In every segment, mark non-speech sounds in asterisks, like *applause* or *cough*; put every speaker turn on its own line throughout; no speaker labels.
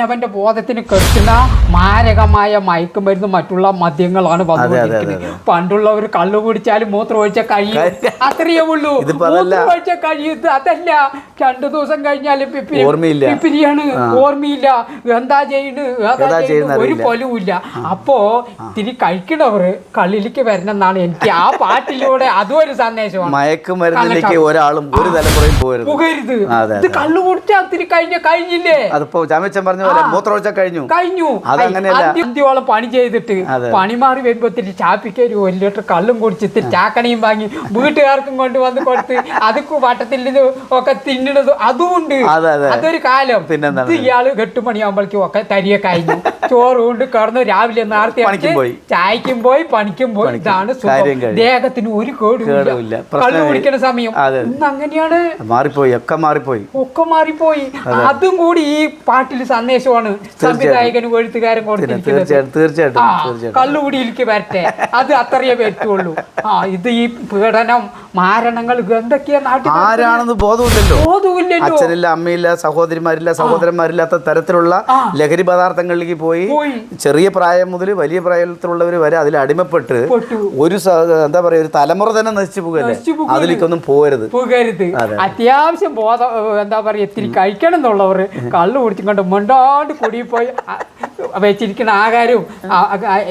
അവനവന്റെ ബോധത്തിന് കെട്ടുന്ന മാരകമായ മയക്കുമരുന്ന് മറ്റുള്ള മദ്യങ്ങളാണ് വന്നുകൊണ്ടിരിക്കുന്നത്. പണ്ടുള്ളവർ കള്ളു കുടിച്ചാലും മൂത്രം ഒഴിച്ച കഴിയും. അത്രയേ ഉള്ളൂ. മൂത്രം ഒഴിച്ച കഴിയത് അതല്ല. രണ്ടു ദിവസം കഴിഞ്ഞാൽ. പിപ്പിരിയാണ് ഓർമ്മയില്ല. എന്താ ചെയ്യുന്നത് ഒരു. പൊലവുമില്ല അപ്പോ ഇത്തിരി കഴിക്കണവർ കള്ളിലേക്ക് വരണമെന്നാണ് എനിക്ക് ആ പാട്ടിലൂടെ അതും ഒരു സന്ദേശമാണ്
മയക്കുമരുന്നിലേക്ക് ഒരാളും ഒരു തലമുറയും
പോകരുത്. ഇത് കള്ളു കുടിച്ചാൽ കഴിഞ്ഞ കഴിഞ്ഞില്ലേ?
അതിപ്പോ ചാമച്ചൻ പറഞ്ഞ പോലെ മൂത്രം ഒഴിച്ചാൽ കഴിഞ്ഞു.
കഴിഞ്ഞു.
അതങ്ങനെയല്ല.
അന്ത്യോളം പണി ചെയ്തിട്ട് പണി മാറി വരുമ്പോ ചാപ്പിക്കൊരു ഒരു ലിറ്റർ കള്ളും കുടിച്ചിട്ട് ചാക്കണിയും വാങ്ങി വീട്ടുകാർക്കും കൊണ്ട് വന്ന് കൊടുത്ത് അത് വട്ടത്തിൽ ഒക്കെ തിന്നണത്
അതുമുണ്ട്.
അതൊരു കാലം.
പിന്നെ
ഇത് ഇയാൾ എട്ട് മണിയാകുമ്പോഴേക്കും ഒക്കെ തരിയെ കഴിഞ്ഞു. ചോറ് കൊണ്ട് കിടന്നു രാവിലെ നേരത്തെ. ചായക്കും പോയി പണിക്കും പോയി. ഇതാണ്. ദേഹത്തിന് ഒരു
കേടുമില്ല.
കള്ളു കുടിക്കണ സമയം. ഇന്ന് അങ്ങനെയാണ്.
മാറിപ്പോയി. ഒക്കെ മാറിപ്പോയി.
ഒക്കെ മാറിപ്പോയി. അതും. കൂടി ഈ പാട്ടിൽ സന്ദേശമാണ് സംവിധായകനും എഴുത്തുകാരും കൊടുത്തിരിക്കുന്നത്.
തീർച്ചയായിട്ടും
വരട്ടെ. അത് അത്രയേ പറ്റുള്ളൂ. ആ ഇത് ഈ പീഡനം മാരണങ്ങൾ എന്തൊക്കെയാ നാട്ടിൽ
ആരാണെന്ന് ബോധമില്ലല്ലോ. അച്ഛനില്ല അമ്മയില്ല സഹോദരിമാരില്ല സഹോദരന്മാരില്ലാത്ത തരത്തിലുള്ള ലഹരി പദാർത്ഥങ്ങളിലേക്ക് പോയി. ചെറിയ പ്രായം മുതൽ വലിയ പ്രായത്തിലുള്ളവർ വരെ അതിൽ അടിമപ്പെട്ട് ഒരു എന്താ പറയാ ഒരു തലമുറ തന്നെ നശിച്ചു പോകല്ലേ? അതിലേക്കൊന്നും പോകരുത്.
പോകരുത്. അത്യാവശ്യം ബോധം എന്താ പറയാ ഇത്തിരി കഴിക്കണം എന്നുള്ളവർ കള്ളു കുടിച്ചും കൊണ്ട് മുണ്ടാണ്ട് കുടിയിൽ പോയി. വെച്ചിരിക്കുന്ന ആഹാരവും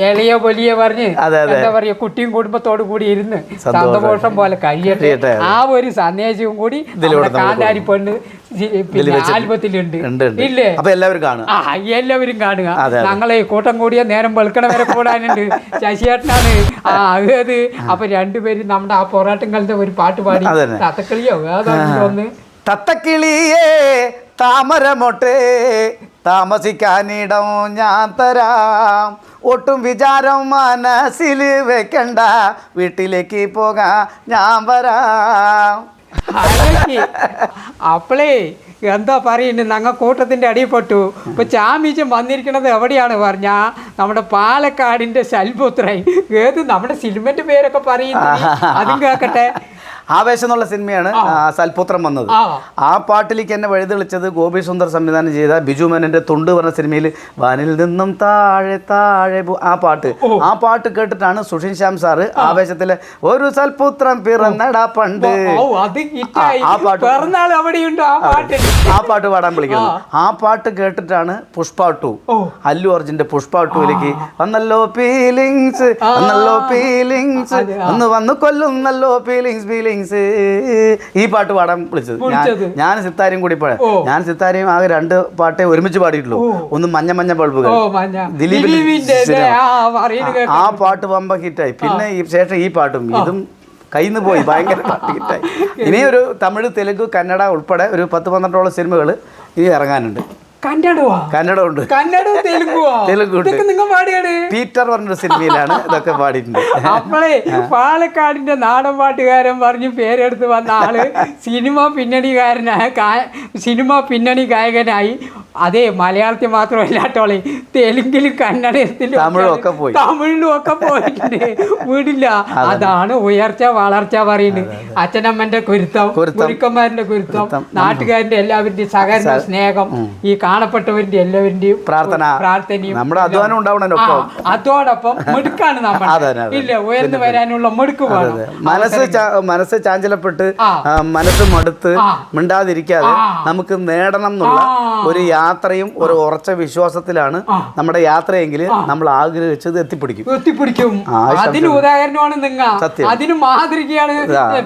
ഇളയോ വലിയോ പറഞ്ഞ്. എന്താ പറയുക കുട്ടിയും കുടുംബത്തോടു കൂടി ഇരുന്ന് സന്തോഷം. പോലെ കഴിയട്ടെ. ആ ഒരു സന്ദേശവും കൂടി കാന്താരി പെണ്ണ്. ആൽബത്തിലുണ്ട്. ഇല്ലേ?
അപ്പൊ എല്ലാവരും കാണുക.
എല്ലാവരും കാണുക. ഞങ്ങളെ കൂട്ടം കൂടിയ നേരം വെളുക്കണ വരെ കൂടാനുണ്ട്. ശശിയേട്ടനാണ്. ആ അത് അപ്പൊ രണ്ടുപേരും നമ്മുടെ ആ പോരാട്ടങ്ങളുടെ ഒരു പാട്ട് പാടി
തത്തക്കിളിയോ?
തത്തക്കളിയോ ഏതാണെന്ന്
തത്തക്കിളിയേ താമരമൊട്ടേ. താമസിക്കാനിടം ഞാൻ തരാം. ഒട്ടും വിചാരം മനസ്സിൽ വെക്കണ്ട. വീട്ടിലേക്ക് പോകാം ഞാൻ വരാം.
അപ്പളേ എന്താ പറയുന്നത് ഞങ്ങൾ കൂട്ടത്തിന്റെ അടിയിൽപ്പെട്ടു ഇപ്പോൾ ചാമീച്ചൻ വന്നിരിക്കുന്നത് എവിടെയാണ് പറഞ്ഞാൽ നമ്മുടെ പാലക്കാടിന്റെ ശൽപുത്രൻ. ഏത് നമ്മുടെ സിനിമന്റെ പേരൊക്കെ പറയുന്നത് അതും കേക്കട്ടെ.
ആവേശം എന്നുള്ള സിനിമയാണ് സൽപുത്രം വന്നത്.
ആ.
പാട്ടിലേക്ക് എന്നെ വഴിതെളിച്ചത് ഗോപി സുന്ദർ സംവിധാനം ചെയ്ത ബിജു മേനന്റെ തൊണ്ട് പറഞ്ഞ സിനിമയിൽ വാനിൽ നിന്നും താഴെ താഴെ ആ പാട്ട്. ആ പാട്ട് കേട്ടിട്ടാണ് സുഷിൻ ശ്യാം സാറ് ആവേശത്തിലെ ഒരു സൽപുത്രം പിറന്നടാ പണ്ട്. ആ പാട്ട്.
ആ പാട്ട്.
പാടാൻ വിളിക്കുന്നത് ആ. പാട്ട് കേട്ടിട്ടാണ് പുഷ്പ ടു. അല്ലു അർജുന്റെ പുഷ്പ ടുവിലേക്ക് വന്നല്ലോ ഫീലിങ്സ് വന്നല്ലോ ഫീലിങ്സ് ഒന്ന് വന്ന് കൊല്ലുന്നല്ലോ ഫീലിങ്സ് ഫീലിങ്സ് ഈ പാട്ട് പാടാൻ വിളിച്ചത്. ഞാൻ സിത്താരയും കൂടി പാടാം. ഞാൻ സിത്താരയും ആകെ രണ്ട് പാട്ടേ ഒരുമിച്ച് പാടിയിട്ടുള്ളൂ. ഒന്ന് മഞ്ഞ മഞ്ഞ ബൾബുകൾ. ദിലീപിന്റെ
ആ
പാട്ട് വമ്പ ഹിറ്റായി. പിന്നെ ഈ ശേഷം ഈ പാട്ടും ഇതും കയ്യിൽ നിന്ന് പോയി. ഭയങ്കര പാട്ട് ഹിറ്റായി. *laughs* ഇനി ഒരു തമിഴ് തെലുങ്ക് കന്നഡ ഉൾപ്പെടെ ഒരു പത്ത് പന്ത്രണ്ടോളം സിനിമകൾ ഇനി ഇറങ്ങാനുണ്ട്. കന്നഡ ഉണ്ട് *laughs* പീറ്റർ പറഞ്ഞൊരു സിനിമയിലാണ് ഇതൊക്കെ പാടിയിട്ടുണ്ട്.
അപ്പോഴേ പാലക്കാടിന്റെ നാടൻ പാട്ടുകാരൻ പറഞ്ഞ് പേരെടുത്ത് വന്ന ആൾ സിനിമ പിന്നണികാരനായ സിനിമ പിന്നണി ഗായകനായി. അതെ മലയാളത്തിൽ മാത്രമല്ലാട്ടോളെ തെലുങ്കിലും കന്നഡത്തിലും
തമിഴും ഒക്കെ പോയി.
തമിഴിലും ഒക്കെ പോയിട്ടുണ്ട്. വീടില്ല. അതാണ് ഉയർച്ച വളർച്ച പറയുന്നത്. അച്ഛനമ്മന്റെ കുരുത്തം കുരുക്കന്മാരുടെ കുരുത്തം നാട്ടുകാരുടെ എല്ലാവരുടെയും സഹകരണ സ്നേഹം ഈ കാണപ്പെട്ടവരുടെ എല്ലാവരുടെയും
പ്രാർത്ഥന.
പ്രാർത്ഥനയും
നമ്മുടെ അധ്വാനം ഉണ്ടാവണല്ലോ
അതോടൊപ്പം *laughs* മെടുക്കാണ് നമ്മൾ. ഇല്ല ഉയർന്നു വരാനുള്ള മെടുക്ക്
മനസ്സ് മനസ്സ് ചാഞ്ചലപ്പെട്ട് മനസ്സ് മടുത്ത് മിണ്ടാതിരിക്കാതെ നമുക്ക് നേടണം എന്നുള്ള ഒരു യാത്രയും ഒരു ഉറച്ച വിശ്വാസത്തിലാണ് നമ്മുടെ യാത്രയെങ്കിൽ നമ്മൾ ആഗ്രഹിച്ചത് എത്തിപ്പിടിക്കും.
എത്തിപ്പിടിക്കും. അതിന് ഉദാഹരണമാണ് നിങ്ങ. അതിന് മാതൃകയാണ്.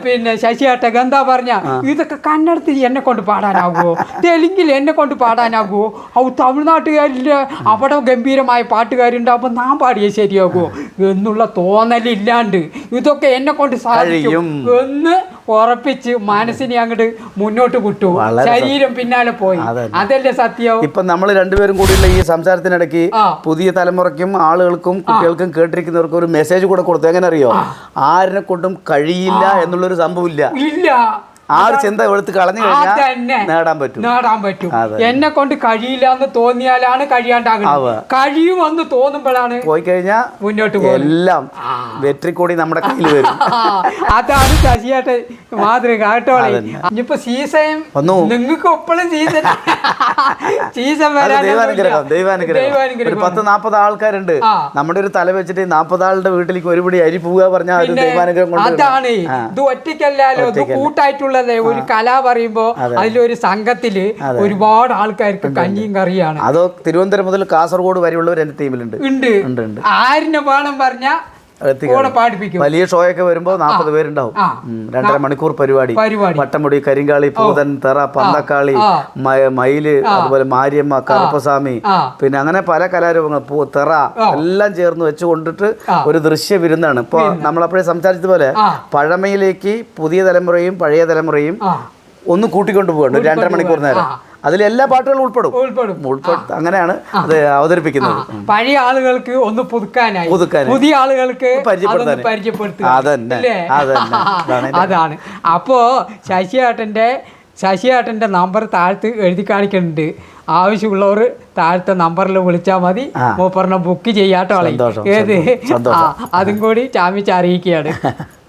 പിന്നെ ശശിയാട്ട എന്താ പറഞ്ഞ. ഇതൊക്കെ കന്നഡത്തിൽ എന്നെ കൊണ്ട് പാടാനാകുമോ തെലുങ്കിൽ എന്നെ കൊണ്ട് പാടാനാകുമോ ഔ തമിഴ്നാട്ടുകാരില്ല അവിടെ ഗംഭീരമായ പാട്ടുകാരുണ്ടാകുമ്പോൾ നാം പാടിയത് ശരിയാകുമോ എന്നുള്ള തോന്നലില്ലാണ്ട് ഇതൊക്കെ എന്നെ കൊണ്ട് സാധിക്കും. എന്ന് ഉറപ്പിച്ച് മനസ്സിനെ അങ്ങോട്ട് മുന്നോട്ട് വിട്ടു. ശരീരം പിന്നാലെ പോയി. അതല്ലേ സത്യം?
ഇപ്പൊ നമ്മൾ രണ്ടുപേരും കൂടിയുള്ള ഈ സംസാരത്തിനിടയ്ക്ക് പുതിയ തലമുറയ്ക്കും ആളുകൾക്കും കുട്ടികൾക്കും കേട്ടിരിക്കുന്നവർക്കും ഒരു മെസ്സേജ് കൂടെ കൊടുത്തു എങ്ങനെ അറിയോ ആരിനെ കൊണ്ടും കഴിയില്ല എന്നുള്ളൊരു ഇല്ല.
ഇല്ല.
ആ ഒരു ചിന്ത എടുത്ത് കളഞ്ഞു കഴിഞ്ഞാൽ നേടാൻ പറ്റും.
നേടാൻ പറ്റും. എന്നെ കൊണ്ട് കഴിയില്ല എന്ന് തോന്നിയാലാണ് കഴിയാണ്ടാകുന്നത്. കഴിയുമെന്ന് തോന്നുമ്പോഴാണ്
പോയി കഴിഞ്ഞാൽ
മുന്നോട്ട് പോകുന്നത്.
എല്ലാം വെട്രിക്കോടി നമ്മുടെ കയ്യിൽ വരും.
അതാണ് ശശിയായിട്ട് മാതൃക കേട്ടോ ഇനിയിപ്പോ
വന്നു.
നിങ്ങൾക്ക് ഒപ്പളും സീസൺ. സീസൺ
ദൈവാനുഗ്രഹം ദൈവാനുഗ്രഹം. ഒരു പത്ത് നാപ്പത് ആൾക്കാരുണ്ട്. നമ്മുടെ ഒരു തല വെച്ചിട്ട് നാപ്പത് ആളുടെ വീട്ടിലേക്ക് ഒരുപടി അരി പോവുക പറഞ്ഞാൽ അത് ദൈവാനുഗ്രഹം കൊണ്ട്
അതാണ്. ഇത് ഒറ്റയ്ക്കല്ലോ. ഇത് കൂട്ടായിട്ടുള്ളതേ ഒരു കല പറയുമ്പോ അതിലൊരു സംഘത്തിൽ ഒരുപാട് ആൾക്കാർക്ക് കഞ്ഞിയും കറിയാണ്.
അതോ തിരുവനന്തപുരം മുതൽ കാസർഗോഡ് വരെയുള്ളവർ എന്റെ ടീമിലുണ്ട്
ഉണ്ട്. ആരിനെ വേണം പറഞ്ഞ
വലിയ ഷോ ഒക്കെ വരുമ്പോ നാപ്പത് പേരുണ്ടാവും. രണ്ടര മണിക്കൂർ പരിപാടി. വട്ടമുടി കരിങ്കാളി പൂതൻ തെറ പന്തക്കാളി. മയിൽ അതുപോലെ മാരിയമ്മ കറുപ്പസ്വാമി പിന്നെ അങ്ങനെ പല കലാരൂപങ്ങൾ. തെറ എല്ലാം ചേർന്ന് വെച്ച് കൊണ്ടിട്ട് ഒരു ദൃശ്യ വിരുന്നാണ്. ഇപ്പൊ നമ്മളപ്പോഴേ സംസാരിച്ചതുപോലെ
പോലെ
പഴമയിലേക്ക് പുതിയ തലമുറയും പഴയ തലമുറയും ഒന്ന് കൂട്ടിക്കൊണ്ടു പോകണ്ട രണ്ടര മണിക്കൂർ നേരം. അതിൽ എല്ലാ പാട്ടുകളും ഉൾപ്പെടും.
ഉൾപ്പെടും.
ഉൾപ്പെടും അങ്ങനെയാണ് അത് അവതരിപ്പിക്കുന്നത്.
പഴയ ആളുകൾക്ക് ഒന്ന് പുതുക്കാനായി.
പുതുക്കാൻ
പുതിയ ആളുകൾക്ക് പരിചയപ്പെടുത്തുക.
അതന്നെ, അതന്നെ. *laughs* അതാണ്.
അപ്പോ ശശി ശശിയേട്ടന്റെ നമ്പർ താഴ്ത്ത് എഴുതി കാണിക്കുന്നുണ്ട്. ആവശ്യമുള്ളവർ താഴത്തെ നമ്പറിൽ വിളിച്ചാൽ മതി. മൂപ്പറിനെ ബുക്ക് ചെയ്യാട്ടോ ഏത്? അതും കൂടി ചാമിച്ച് അറിയിക്കുകയാണ്. *laughs*